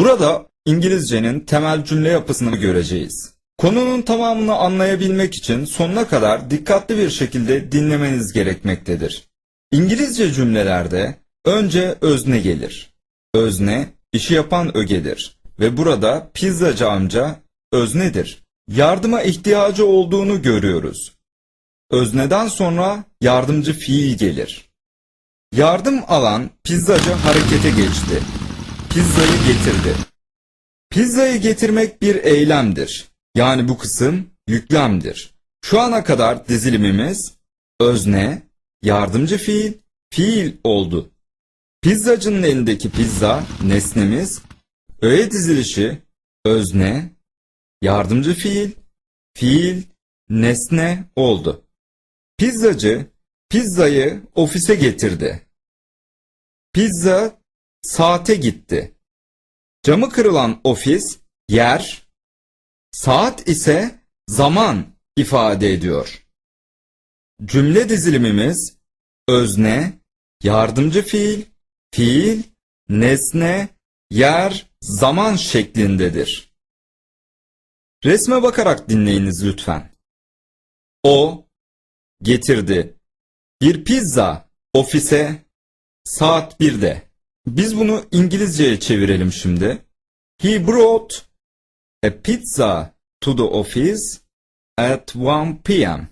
Burada İngilizcenin temel cümle yapısını göreceğiz. Konunun tamamını anlayabilmek için sonuna kadar dikkatli bir şekilde dinlemeniz gerekmektedir. İngilizce cümlelerde önce özne gelir. Özne, işi yapan ögedir ve burada pizzacı amca öznedir. Yardıma ihtiyacı olduğunu görüyoruz. Özneden sonra yardımcı fiil gelir. Yardım alan pizzacı harekete geçti. Pizzayı getirdi. Pizzayı getirmek bir eylemdir. Yani bu kısım yüklemdir. Şu ana kadar dizilimimiz özne, yardımcı fiil, fiil oldu. Pizzacının elindeki pizza nesnemiz, öğe dizilişi özne, yardımcı fiil, fiil, nesne oldu. Pizzacı pizzayı ofise getirdi. Pizza saate gitti. Camı kırılan ofis yer, saat ise zaman ifade ediyor. Cümle dizilimimiz özne, yardımcı fiil, fiil, nesne, yer, zaman şeklindedir. Resme bakarak dinleyiniz lütfen. O getirdi. Bir pizza ofise saat 1'de. Biz bunu İngilizceye çevirelim şimdi. He brought a pizza to the office at 1 p.m.